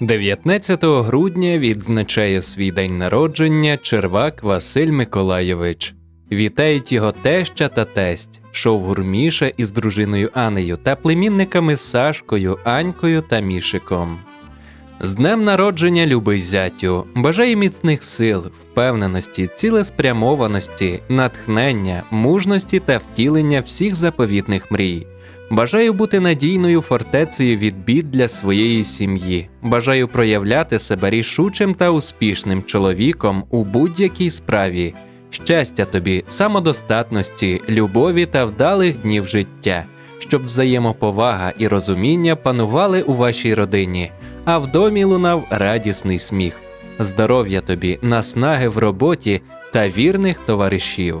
19 грудня відзначає свій день народження червак Василь Миколайович. Вітають його теща та тесть, шовгур Міша із дружиною Анею та племінниками Сашкою, Анькою та Мішиком. З днем народження, любий зятю, бажаю міцних сил, впевненості, цілеспрямованості, натхнення, мужності та втілення всіх заповітних мрій. Бажаю бути надійною фортецею від бід для своєї сім'ї. Бажаю проявляти себе рішучим та успішним чоловіком у будь-якій справі. Щастя тобі, самодостатності, любові та вдалих днів життя, щоб взаємоповага і розуміння панували у вашій родині, а в домі лунав радісний сміх. Здоров'я тобі, наснаги в роботі та вірних товаришів.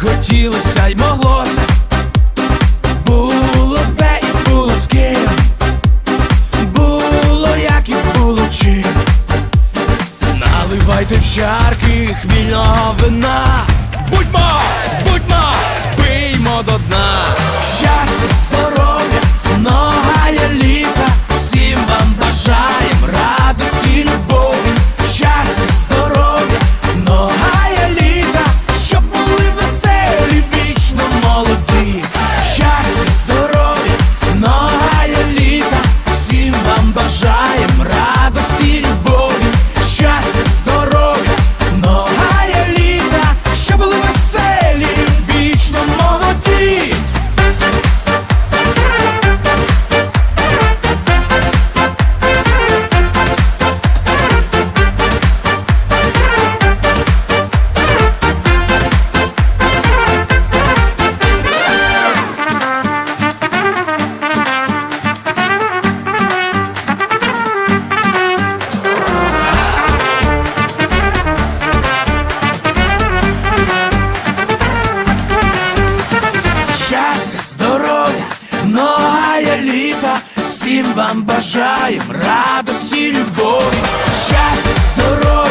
Хотілося й моглося, було де і було з ким, було як і було чим. Наливайте в чарки хмільного вина. Будьмо, будьмо, Yeah. всім вам бажаємо радості, любові, щастя, здоров'я.